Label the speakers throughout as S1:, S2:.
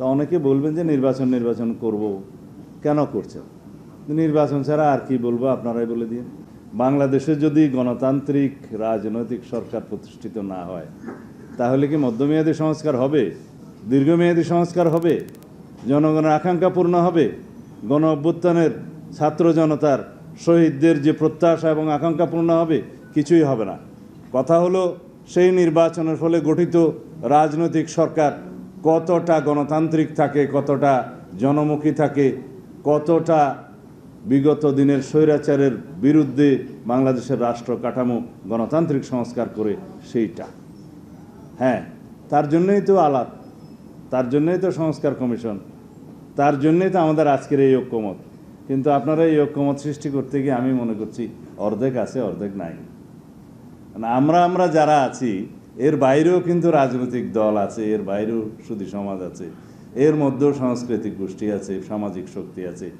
S1: তো অনেকে বলবেন যে নির্বাচন নির্বাচন করব। কেন করছেন নির্বাচন ছাড়া আর কি বলব আপনারাই বলে দিন। বাংলাদেশে যদি গণতান্ত্রিক, রাজনৈতিক সরকার প্রতিষ্ঠিত না হয়, তাহলে কি মধ্যমেয়াদী সংস্কার হবে? দীর্ঘমেয়াদী সংস্কার হবে? জনগণের আকাঙ্ক্ষা পূর্ণ হবে? গণ অভ্যুত্থানের ছাত্র জনতার শহীদদের যে প্রত্যাশা এবং আকাঙ্ক্ষা পূর্ণ হবে? কিছুই হবে না। কথা হলো, সেই নির্বাচনের ফলে গঠিত রাজনৈতিক সরকার কতটা গণতান্ত্রিক থাকে, কতটা জনমুখী থাকে, কতটা বিগত দিনের স্বৈরাচারের বিরুদ্ধে বাংলাদেশের রাষ্ট্র কাঠামো গণতান্ত্রিক সংস্কার করে সেইটা। হ্যাঁ তার জন্যই তো আলাপ, তার জন্যই তো সংস্কার কমিশন, তার জন্যই তো আমাদের আজকের এই ঐক্যমত। কিন্তু আপনারা এই ঐক্যমত সৃষ্টি করতে গিয়ে আমি মনে করছি অর্ধেক আছে, অর্ধেক নাই। মানে আমরা আমরা যারা আছি এর বাইরেও কিন্তু রাজনৈতিক দল আছে, এর বাইরেও সুদী সমাজ আছে, এর মধ্যেও সাংস্কৃতিক গোষ্ঠী আছে, সামাজিক শক্তি আছে।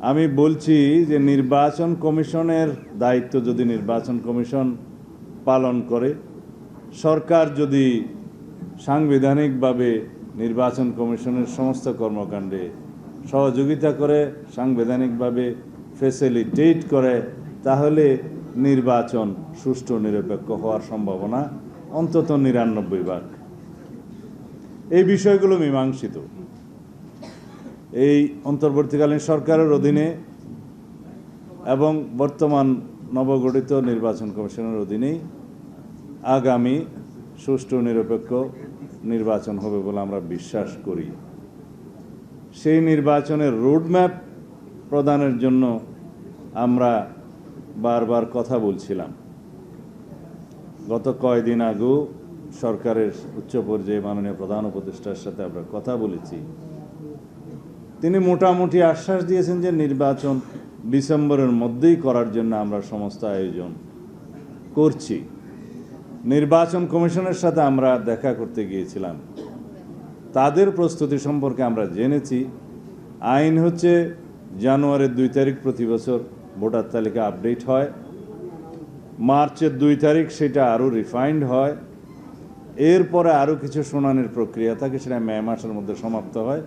S1: আমি বলছি যে নির্বাচন কমিশনের দায়িত্ব যদি নির্বাচন কমিশন পালন করে, সরকার যদি সাংবিধানিকভাবে নির্বাচন কমিশনের সমস্ত কর্মকাণ্ডে সহযোগিতা করে, সাংবিধানিকভাবে ফেসিলিটেট করে, তাহলে নির্বাচন সুষ্ঠু, নিরপেক্ষ হওয়ার সম্ভাবনা অন্তত নিরানব্বই ভাগ। এই বিষয়গুলো মীমাংসিত। এই অন্তর্বর্তীকালীন সরকারের অধীনে এবং বর্তমান নবগঠিত নির্বাচন কমিশনের অধীনেই আগামী সুষ্ঠু, নিরপেক্ষ নির্বাচন হবে বলে আমরা বিশ্বাস করি। সেই নির্বাচনের রোডম্যাপ প্রদানের জন্য আমরা বারবার কথা বলছিলাম। গত কয়দিন আগেও সরকারের উচ্চ পর্যায়ে মাননীয় প্রধান উপদেষ্টার সাথে আমরা কথা বলেছি। তিনি মোটামুটি আশ্বাস দিয়েছেন যে নির্বাচন ডিসেম্বরের মধ্যেই করার জন্য আমরা সমস্ত আয়োজন করছি। নির্বাচন কমিশনের সাথে আমরা দেখা করতে গিয়েছিলাম। তাদের প্রস্তুতি সম্পর্কে আমরা জেনেছি। আইন হচ্ছে জানুয়ারির দুই তারিখ প্রতি বছর ভোটার তালিকা আপডেট হয়। মার্চের দুই তারিখ সেটা আরও রিফাইন্ড হয়। এরপরে আরও কিছু শুনানির প্রক্রিয়া থাকে, সেটা মে মাসের মধ্যে সমাপ্ত হয়।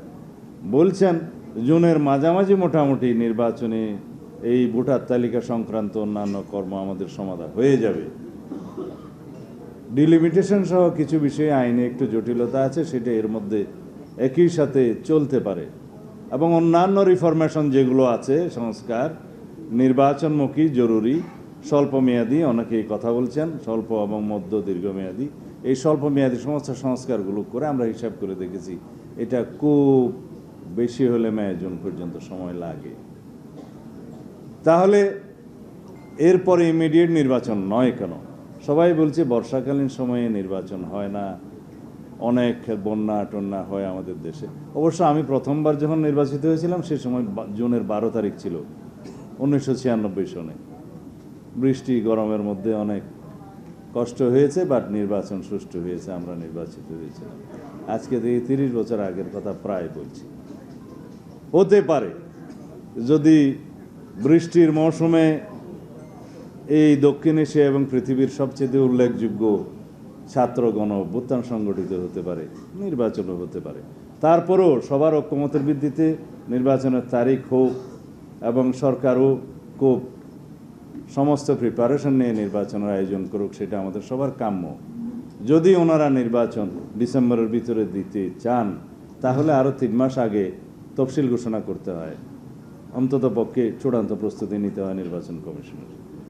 S1: বলছেন, জুনের মাঝামাঝি মোটামুটি নির্বাচনে এই ভোটার তালিকা সংক্রান্ত অন্যান্য কর্ম আমাদের সমাধান হয়ে যাবে। ডিলিমিটেশন সহ কিছু বিষয়ে আইনে একটু জটিলতা আছে, সেটা এর মধ্যে একই সাথে চলতে পারে। এবং অন্যান্য রিফরমেশন যেগুলো আছে, সংস্কার, নির্বাচনমুখী, জরুরি স্বল্প মেয়াদী অনেকেই কথা বলছেন, স্বল্প এবং মধ্য দীর্ঘমেয়াদী। এই স্বল্প মেয়াদী সমস্ত সংস্কারগুলো করে আমরা হিসাব করে দেখেছি, এটা খুব বেশি হলে মে, জুন পর্যন্ত সময় লাগে। তাহলে এরপরে ইমিডিয়েট নির্বাচন নয় কেন? সবাই বলছে বর্ষাকালীন সময়ে নির্বাচন হয় না, অনেক বন্যা টন্যা হয় আমাদের দেশে। অবশ্য আমি প্রথমবার যখন নির্বাচিত হয়েছিলাম, সে সময় জুনের বারো তারিখ ছিল, উনিশশো ছিয়ানব্বই সনে। বৃষ্টি গরমের মধ্যে অনেক কষ্ট হয়েছে বাট নির্বাচন সুষ্ঠু হয়েছে, আমরা নির্বাচিত হয়েছিলাম আজকে থেকে তিরিশ বছর আগের কথা প্রায় বলছি। হতে পারে যদি বৃষ্টির মৌসুমে এই দক্ষিণ এশিয়া এবং পৃথিবীর সবচেয়ে উল্লেখযোগ্য ছাত্র গণ অভ্যুত্থান সংগঠিত হতে পারে, নির্বাচনও হতে পারে। তারপরেও সবার ঐক্যমতের ভিত্তিতে নির্বাচনের তারিখ হোক এবং সরকারও খুব সমস্ত প্রিপারেশন নিয়ে নির্বাচনের আয়োজন করুক, সেটা আমাদের সবার কাম্য। যদি ওনারা নির্বাচন ডিসেম্বরের ভিতরে দিতে চান, তাহলে আরও তিন মাস আগে তফসিল ঘোষণা করতে হয়। অন্তত পক্ষে চূড়ান্ত প্রস্তুতি নিতে হয় নির্বাচন কমিশনের।